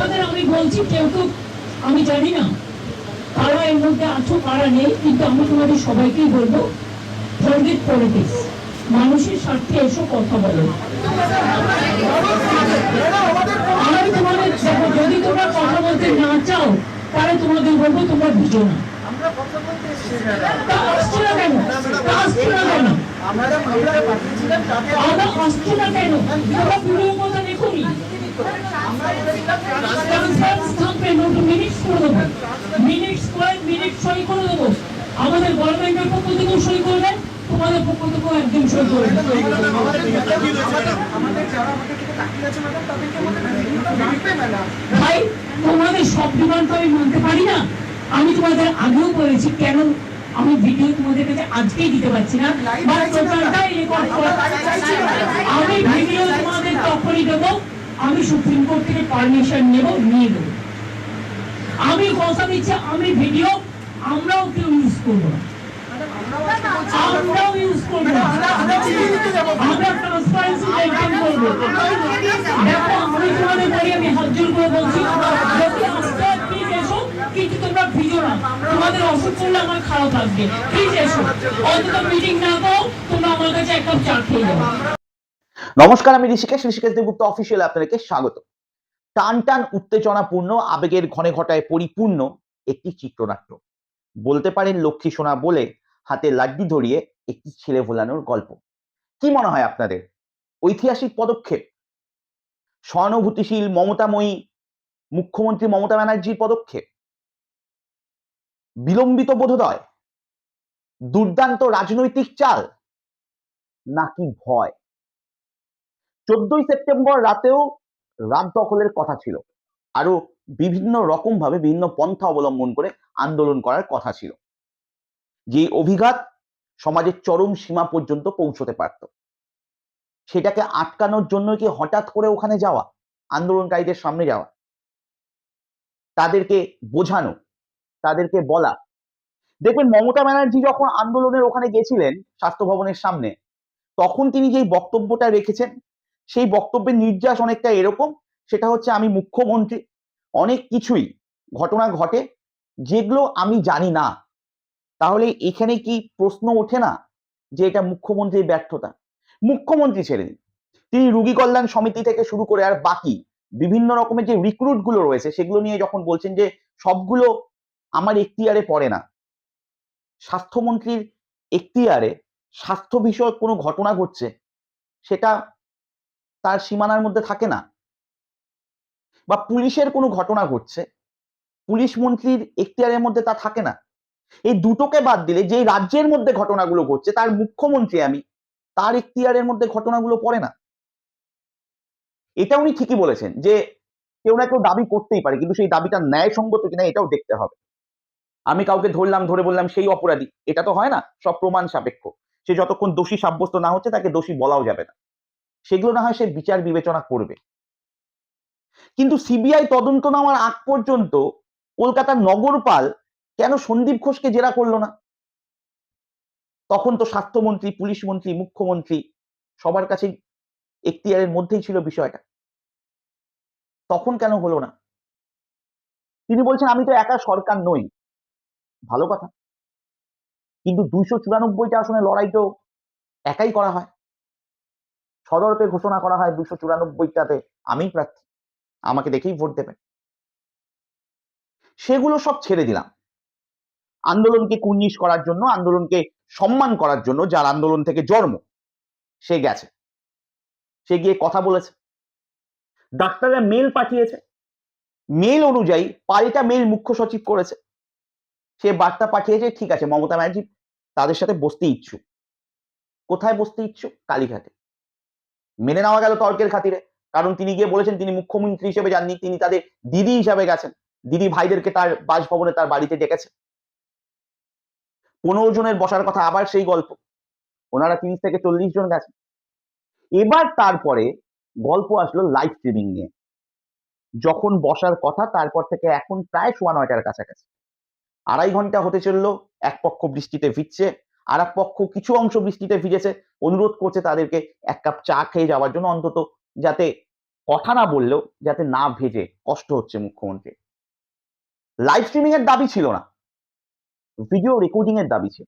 তোমাদের আমি বলছি কেউ কেউ আমি জানি না কারা এর মধ্যে আছো কারা নেই কিন্তু আমি তোমাদের সবাইকেই বলব ফরগেট পলিটিক্স মানুষের স্বার্থে এসো কথা বলো। আমি তোমাদের দেখো যদি তোমরা কথা বলতে না চাও তাহলে তোমাদের বলব তোমরা বুঝো না। আমরা কথা তা আসছো না কেন? তা আমরা কেন? মতো দেখুনি আমাদের গভর্নমেন্টের পক্ষ থেকেও সই করবে তোমাদের পক্ষ থেকেও একদিন সই করবে আমাদের আমাদের যারা আমাদের দিকে তাকিয়ে আছে ম্যাডাম তাদেরকে আমাদের ভিডিওটা রাখবে ম্যাডাম ভাই তোমাদের সব ডিমান্ড তো আমি মানতে পারি না। আমি তোমাদের আগেও বলেছি কেন আমি ভিডিও তোমাদের কাছে আজকেই দিতে পারছি না? আমি ভিডিও তোমাদের তখনই দেবো। আমি সুপ্রিম কোর্ট থেকে পারমিশন নেব, নিয়ে দেবো আমি কথা দিচ্ছি, আমি ভিডিও আমরাও কেউ ইউজ করব না। কিন্তু তোমরা ভিজো না। তোমাদের আমার খারাপ লাগবে। প্লিজ এসো। অন্তত মিটিং না করো, তোমরা আমার কাছে এক কাপ চা খেয়ে নমস্কার, আমি ঋষিকেশ ঋষিকেশ দেবগুপ্ত অফিসিয়াল আপনাদেরকে স্বাগত। টান টান উত্তেজনাপূর্ণ, আবেগের ঘনে ঘটায় পরিপূর্ণ একটি চিত্রনাট্য। বলতে পারেন লক্ষ্মী সোনা বলে হাতে লাড্ডু ধরিয়ে একটি ছেলে ভোলানোর গল্প। কি মনে হয় আপনাদের? ঐতিহাসিক পদক্ষেপ? সহানুভূতিশীল মমতাময়ী মুখ্যমন্ত্রী মমতা ব্যানার্জির পদক্ষেপ? বিলম্বিত বোধোদয়? দুর্দান্ত রাজনৈতিক চাল? নাকি ভয়? চোদ্দই সেপ্টেম্বর রাতেও রাত দখলের কথা ছিল। আরও বিভিন্ন রকম ভাবে বিভিন্ন পন্থা অবলম্বন করে আন্দোলন করার কথা ছিল। যে অভিঘাত সমাজের চরম সীমা পর্যন্ত পৌঁছতে পারত। সেটাকে আটকানোর জন্য কি হঠাৎ করে ওখানে যাওয়া? আন্দোলনকারীদের সামনে যাওয়া। তাদেরকে বোঝানো, তাদেরকে বলা। দেখবেন মমতা ব্যানার্জি যখন আন্দোলনের ওখানে গেছিলেন স্বাস্থ্য ভবনের সামনে, তখন তিনি যেই বক্তব্যটা রেখেছেন সেই বক্তব্যের নির্যাস অনেকটা এরকম, সেটা হচ্ছে আমি মুখ্যমন্ত্রী। অনেক কিছুই ঘটনা ঘটে, যেগুলো আমি জানি না। তাহলে এখানে কি প্রশ্ন ওঠে না যে এটা মুখ্যমন্ত্রীর ব্যর্থতা? মুখ্যমন্ত্রী ছেড়ে দিন তিনি রুগী কল্যাণ সমিতি থেকে শুরু করে আর বাকি বিভিন্ন রকমের যে রিক্রুটগুলো রয়েছে, সেগুলো নিয়ে যখন বলছেন যে সবগুলো আমার এখতিয়ারে পড়ে না, স্বাস্থ্যমন্ত্রীর এখতিয়ারে স্বাস্থ্য বিষয়ক কোনো ঘটনা ঘটছে, সেটা তার সীমানার মধ্যে থাকে না। বা পুলিশের কোনো ঘটনা ঘটছে, পুলিশ মন্ত্রীর এখতিয়ারের মধ্যে তা থাকে না। এই দুটোকে বাদ দিলে যে রাজ্যের মধ্যে ঘটনাগুলো ঘটছে, তার মুখ্যমন্ত্রী আমি, তার এখতিয়ারের মধ্যে ঘটনাগুলো পড়ে না। এটা উনি ঠিকই বলেছেন যে কেউ না কেউ দাবি করতেই পারে, কিন্তু সেই দাবিটা ন্যায়সঙ্গত কিনা এটাও দেখতে হবে। আমি কাউকে ধরলাম, ধরে বললাম সেই অপরাধী, এটা তো হয় না, সব প্রমাণ সাপেক্ষ। সে যতক্ষণ দোষী সাব্যস্ত না হচ্ছে, তাকে দোষী বলাও যাবে না। সেগুলো না হয় সে বিচার বিবেচনা করবে। কিন্তু সিবিআই তদন্ত নেওয়ার আগ পর্যন্ত কলকাতার নগরপাল কেন সন্দীপ ঘোষকে জেরা করল না? তখন তো স্বাস্থ্যমন্ত্রী, পুলিশ মন্ত্রী, মুখ্যমন্ত্রী সবার কাছেই এখতিয়ারের মধ্যেই ছিল বিষয়টা। তখন কেন হলো না? তিনি বলছেন, আমি তো একা সরকার নই। ভালো কথা। কিন্তু দুইশো চুরানব্বইটা আসনে লড়াই তো একাই করা হয়। সদর্পে ঘোষণা করা হয় দুশো চুরানব্বইটাতে, আমি প্রার্থী। আমাকে দেখেই ভোট দেবেন। সেগুলো সব ছেড়ে দিলাম। আন্দোলনকে কুর্নিশ করার জন্য, আন্দোলনকে সম্মান করার জন্য যার আন্দোলন থেকে জন্ম, সে গেছে। সে গিয়ে কথা বলেছে। ডাক্তাররা মেল পাঠিয়েছে। মেল অনুযায়ী পাল্টা মেল মুখ্য সচিব করেছে। সে বার্তা পাঠিয়েছে, ঠিক আছে, মমতা ব্যানার্জি তাদের সাথে বসতে ইচ্ছুক। কোথায় বসতে ইচ্ছুক? কালীঘাটে। মেনে নেওয়া গেল তর্কের খাতিরে। কারণ তিনি গিয়ে বলেছেন, তিনি মুখ্যমন্ত্রী হিসেবে যাননি, তিনি তাদের দিদি হিসাবে গেছেন। দিদি ভাইদেরকে তার বাসভবনে তার বাড়িতে ডেকেছে। পনেরো জনের বসার কথা আবার সেই গল্প। ওনারা তিরিশ থেকে চল্লিশ জন গেছেন। এবার তারপরে গল্প আসলো লাইভ স্ট্রিমিং নিয়ে। যখন বসার কথা, তারপর থেকে এখন প্রায় সোয়া নয়টার কাছাকাছি। আড়াই ঘণ্টা হতে চলল এক পক্ষ বৃষ্টিতে ভিজছে। আর পক্ষ কিছু অংশ বৃষ্টিতে ভিজেছে। অনুরোধ করছে তাদেরকে এক কাপ চা খেয়ে যাওয়ার জন্য অন্তত যাতে কথা না বললেও যাতে না ভেজে। কষ্ট হচ্ছে মুখ্যমন্ত্রী লাইভ স্ট্রিমিং এর দাবি ছিল না। ভিডিও রেকর্ডিং এর দাবি ছিল।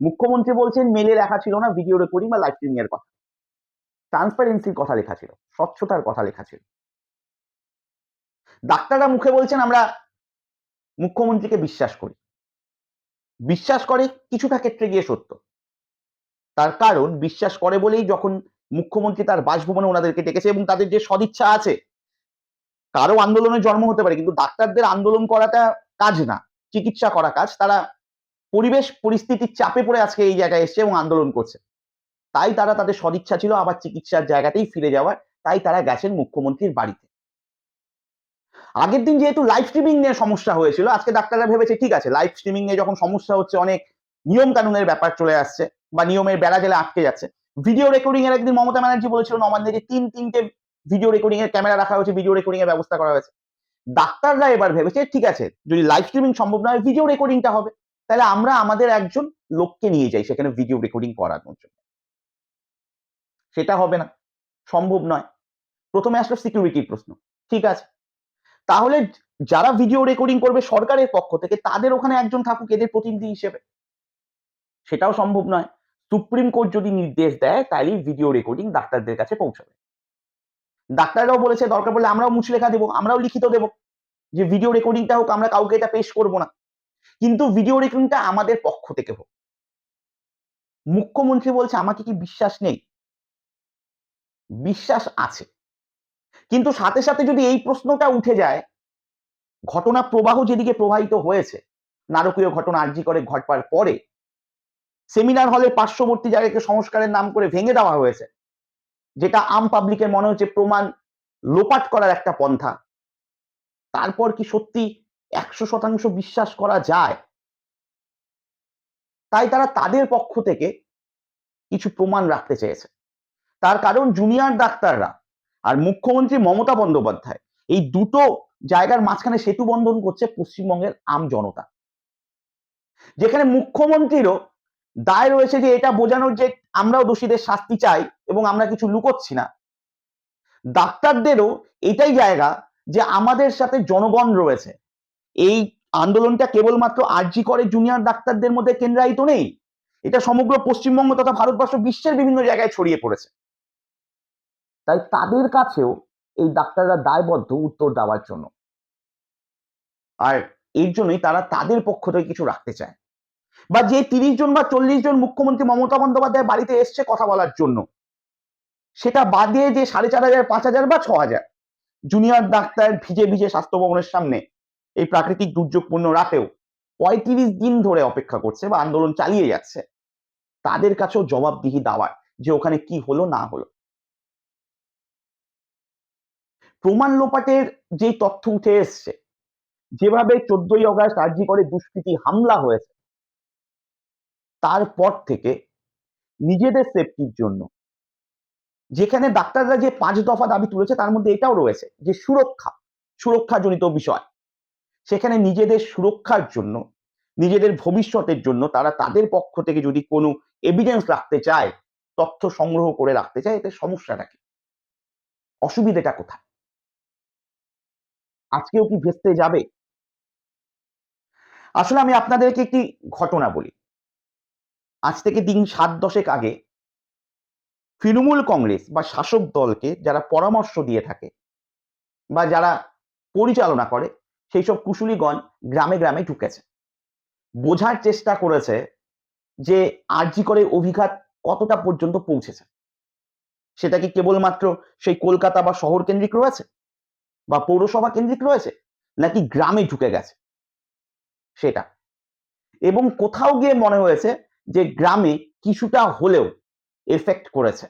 মুখ্যমন্ত্রী বলছেন, মেলে লেখা ছিল না ভিডিও রেকর্ডিং বা লাইভ স্ট্রিমিং এর কথা। ট্রান্সপারেন্সির কথা লেখা ছিল, স্বচ্ছতার কথা লেখা ছিল। ডাক্তাররা মুখে বলছেন, আমরা মুখ্যমন্ত্রীকে বিশ্বাস করি। বিশ্বাস করে কিছুটা ক্ষেত্রে গিয়ে সত্য। তার কারণ বিশ্বাস করে বলেই যখন মুখ্যমন্ত্রী তার বাসভবনে ওনাদেরকে ডেকেছে এবং তাদের যে সদিচ্ছা আছে, কারও আন্দোলনের জন্ম হতে পারে, কিন্তু ডাক্তারদের আন্দোলন করাটা কাজ না, চিকিৎসা করা কাজ। তারা পরিবেশ পরিস্থিতির চাপে পড়ে আজকে এই জায়গায় এসছে এবং আন্দোলন করছে। তাই তারা তাদের সদিচ্ছা ছিল, আবার চিকিৎসার জায়গাতেই ফিরে যাওয়ার, তাই তারা গেছেন মুখ্যমন্ত্রীর বাড়িতে। আগের দিন যেহেতু লাইভ স্ট্রিমিং নিয়ে সমস্যা হয়েছিল, আজকে ডাক্তাররা ভেবেছে, ঠিক আছে লাইভ স্ট্রিমিং নিয়ে যখন সমস্যা হচ্ছে, অনেক নিয়ম কানুনের ব্যাপার চলে আসছে বা নিয়মের বেড়া জেলে আটকে যাচ্ছে। ভিডিও রেকর্ডিং এর একদিন মমতা ব্যানার্জি বলেছিল, নবান্নে যে তিন, তিনটে ভিডিও রেকর্ডিং এর ক্যামেরা রাখা হয়েছে ভিডিও রেকর্ডিং এর ব্যবস্থা করা হয়েছে। ডাক্তাররা এবার ভেবেছে, ঠিক আছে, যদি লাইভ স্ট্রিমিং সম্ভব না হয় ভিডিও রেকর্ডিংটা হবে। তাহলে আমরা আমাদের একজন লোককে নিয়ে যাই সেখানে ভিডিও রেকর্ডিং করানোর জন্য। সেটা হবে না, সম্ভব নয়। প্রথমে আসলো সিকিউরিটির প্রশ্ন, ঠিক আছে তাহলে যারা ভিডিও রেকর্ডিং করবে সরকারের পক্ষ থেকে, তাদের ওখানে একজন থাকুক এদের প্রতিনিধি হিসেবে। সেটাও সম্ভব নয়। সুপ্রিম কোর্ট যদি নির্দেশ দেয় তাহলে ভিডিও রেকর্ডিং ডাক্তারদের কাছে পৌঁছাবে। ডাক্তাররাও বলেছে, দরকার পড়লে আমরাও মুচলেখা দেবো, আমরাও লিখিত দেবো। যে ভিডিও রেকর্ডিংটা হোক, আমরা কাউকে এটা পেশ করব না। কিন্তু ভিডিও রেকর্ডিংটা আমাদের পক্ষ থেকে হোক। মুখ্যমন্ত্রী বলছে, আমাকে কি বিশ্বাস নেই? বিশ্বাস আছে। কিন্তু সাথে সাথে যদি এই প্রশ্নটা উঠে যায়, ঘটনা প্রবাহ যেদিকে প্রবাহিত হয়েছে, নারকীয় ঘটনা আর্জি করে ঘটবার পরে সেমিনার হলে পার্শ্ববর্তী জায়গাকে সংস্কারের নাম করে ভেঙে দেওয়া হয়েছে, যেটা আম পাবলিকের মনে হচ্ছে প্রমাণ লোপাট করার একটা পন্থা, তারপর কি সত্যি একশো শতাংশ বিশ্বাস করা যায়? তাই তারা তাদের পক্ষ থেকে কিছু প্রমাণ রাখতে চেয়েছে। তার কারণ জুনিয়র ডাক্তাররা আর মুখ্যমন্ত্রী মমতা বন্দ্যোপাধ্যায়, এই দুটো জায়গার মাঝখানে সেতু বন্ধন করছে পশ্চিমবঙ্গের আম জনতা। যেখানে মুখ্যমন্ত্রীরও দায় রয়েছে যে এটা বোঝানোর যে আমরাও দোষীদের শাস্তি চাই এবং আমরা কিছু লুকোচ্ছি না। ডাক্তারদেরও এটাই জায়গা যে আমাদের সাথে জনগণ রয়েছে। এই আন্দোলনটা কেবলমাত্র আরজি করে জুনিয়র ডাক্তারদের মধ্যে কেন্দ্রায়িত নেই। এটা সমগ্র পশ্চিমবঙ্গ তথা ভারতবর্ষ বিশ্বের বিভিন্ন জায়গায় ছড়িয়ে পড়েছে। তাই তাদের কাছেও এই ডাক্তাররা দায়বদ্ধ উত্তর দেওয়ার জন্য। আর এর জন্যই তারা তাদের পক্ষ থেকে কিছু রাখতে চায়। বা যে তিরিশ জন বা চল্লিশ জন মুখ্যমন্ত্রী মমতা বন্দ্যোপাধ্যায় বাড়িতে এসছে কথা বলার জন্য, সেটা বাদে যে সাড়ে চার হাজার, পাঁচ হাজার বা ছ হাজার জুনিয়র ডাক্তার ভিজে ভিজে স্বাস্থ্য ভবনের সামনে এই প্রাকৃতিক দুর্যোগপূর্ণ রাতেও পঁয়ত্রিশ দিন ধরে অপেক্ষা করছে বা আন্দোলন চালিয়ে যাচ্ছে। তাদের কাছেও জবাবদিহি দেওয়ার যে ওখানে কি হলো না হলো। প্রমাণ লোপাটের যে তথ্য উঠে এসছে, যেভাবে চোদ্দই অগাস্ট আর্জি করে দুষ্কৃতী হামলা হয়েছে, তারপর থেকে নিজেদের সেফটির জন্য, যেখানে ডাক্তাররা যে পাঁচ দফা দাবি তুলেছে তার মধ্যে এটাও রয়েছে যে সুরক্ষা, সুরক্ষাজনিত বিষয়, সেখানে নিজেদের সুরক্ষার জন্য, নিজেদের ভবিষ্যতের জন্য তারা তাদের পক্ষ থেকে যদি কোনো এভিডেন্স রাখতে চায়, তথ্য সংগ্রহ করে রাখতে চায়, এতে সমস্যাটা কি? অসুবিধাটা কোথায়? আজকেও কি ভেস্তে যাবে? আসলে আমি আপনাদেরকে একটি ঘটনা বলি। আজ থেকে দিন সাত দশেক আগে তৃণমূল কংগ্রেস বা শাসক দলকে যারা পরামর্শ দিয়ে থাকে বা যারা পরিচালনা করে, সেই সব কুশুলিগণ গ্রামে গ্রামে ঢুকেছে। বোঝার চেষ্টা করেছে যে আরজি করে অভিঘাত কতটা পর্যন্ত পৌঁছেছে। সেটা কি কেবলমাত্র সেই কলকাতা বা শহর কেন্দ্রিক রয়েছে? বা পৌরসভা কেন্দ্রিক রয়েছে, নাকি গ্রামে ঢুকে গেছে? সেটা। এবং কোথাও গিয়ে মনে হয়েছে যে গ্রামে কিছুটা হলেও এফেক্ট করেছে।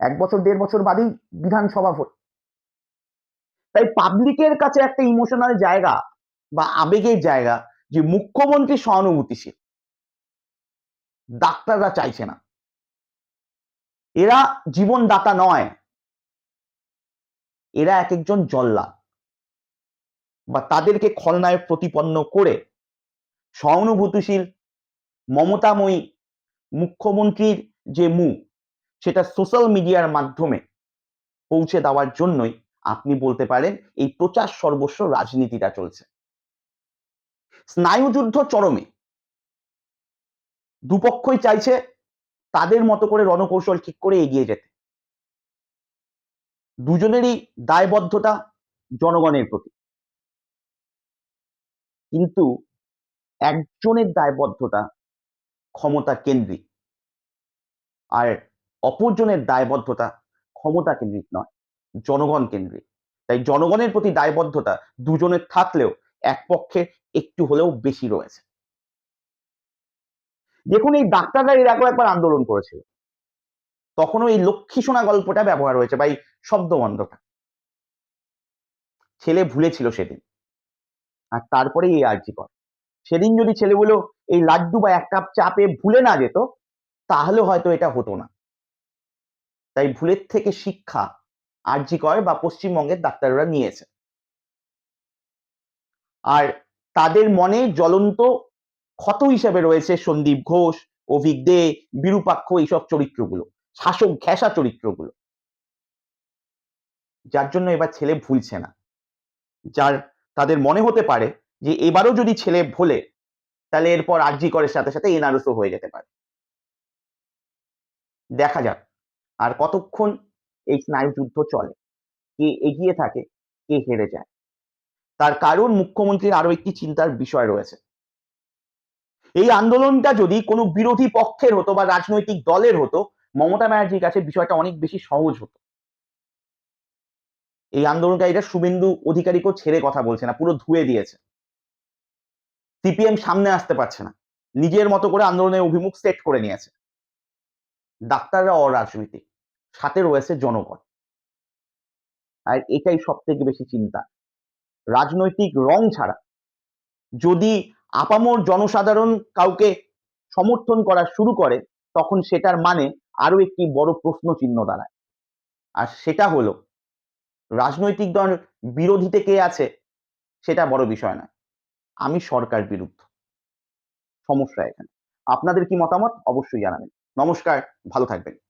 এক বছর, দেড় বছর বাদেই বিধানসভা ভোট। তাই পাবলিকের কাছে একটা ইমোশনাল জায়গা বা আবেগের জায়গা যে মুখ্যমন্ত্রী সহানুভূতিশীল, ডাক্তাররা চাইছে না। এরা জীবনদাতা নয়। এরা এক একজন জল্লাদ। বা তাদেরকে খলনায়ক প্রতিপন্ন করে সহানুভূতিশীল, মমতাময়ী মুখ্যমন্ত্রীর যে মুখ সেটা সোশ্যাল মিডিয়ার মাধ্যমে পৌঁছে দেওয়ার জন্যই আপনি বলতে পারেন এই প্রচার সর্বস্ব রাজনীতিটা চলছে। স্নায়ুযুদ্ধ চরমে। দুপক্ষই চাইছে তাদের মতো করে রণকৌশল ঠিক করে এগিয়ে যেতে। দুজনেরই দায়বদ্ধতা জনগণের প্রতি। কিন্তু একজনের দায়বদ্ধতা ক্ষমতা কেন্দ্রিক আর অপরজনের দায়বদ্ধতা ক্ষমতা কেন্দ্রিক নয়, জনগণ কেন্দ্রিক। তাই জনগণের প্রতি দায়বদ্ধতা দুজনের থাকলেও এক পক্ষে একটু হলেও বেশি রয়েছে। দেখুন, এই ডাক্তাররা এর আগেও একবার আন্দোলন করেছিল। তখনও এই লক্ষ্মী সোনা গল্পটা ব্যবহার হয়েছে বা এই শব্দবন্ধটা ছেলে ভুলেছিল সেদিন। আর তারপরে এই আর্জি কর। সেদিন যদি ছেলেগুলো এই লাড্ডু বা এক কাপ চা পেয়ে ভুলে না যেত, তাহলে হয়তো এটা হতো না। তাই ভুলের থেকে শিক্ষা আরজি কর বা পশ্চিমবঙ্গের ডাক্তাররা নিয়েছে। আর তাদের মনে জ্বলন্ত ক্ষত হিসেবে রয়েছে সন্দীপ ঘোষ, অভিক দে, বিরূপাক্ষ এইসব চরিত্রগুলো, শাসক ঘেঁষা চরিত্রগুলো। যার জন্য এবার ছেলে ভুলছে না। যার, তাদের মনে হতে পারে যে এবারও যদি ছেলে ভোলে, তাহলে এরপর আরজি করের সাথে সাথে এনআরএসও হয়ে যেতে পারে। দেখা যাক, আর কতক্ষণ এই স্নায়ুযুদ্ধ চলে, কে এগিয়ে থাকে, কে হেরে যায়। তার কারণ মুখ্যমন্ত্রীর আরও একটি চিন্তার বিষয় রয়েছে। এই আন্দোলনটা যদি কোনো বিরোধী পক্ষের হতো বা রাজনৈতিক দলের হতো, মমতা ব্যানার্জির কাছে বিষয়টা অনেক বেশি সহজ হতো। এই আন্দোলনকারীরা শুভেন্দু অধিকারীকেও ছেড়ে কথা বলছে না, পুরো ধুয়ে দিয়েছে। সিপিএম সামনে আসতে পারছে না। নিজের মতো করে আন্দোলনের অভিমুখ সেট করে নিয়েছে। ডাক্তাররা অরাজনৈতিক, সাথে রয়েছে জনগণ। আর এটাই সব থেকে বেশি চিন্তা। রাজনৈতিক রং ছাড়া যদি আপামর জনসাধারণ কাউকে সমর্থন করা শুরু করে, তখন সেটার মানে আরও একটি বড় প্রশ্ন চিহ্ন দাঁড়ায়। আর সেটা হলো রাজনৈতিক দল বিরোধীতে কে আছে সেটা বড় বিষয় না আমি সরকার বিরুদ্ধ। সমস্যা এখানে। আপনাদের কি মতামত? অবশ্যই জানাবেন। নমস্কার, ভালো থাকবেন।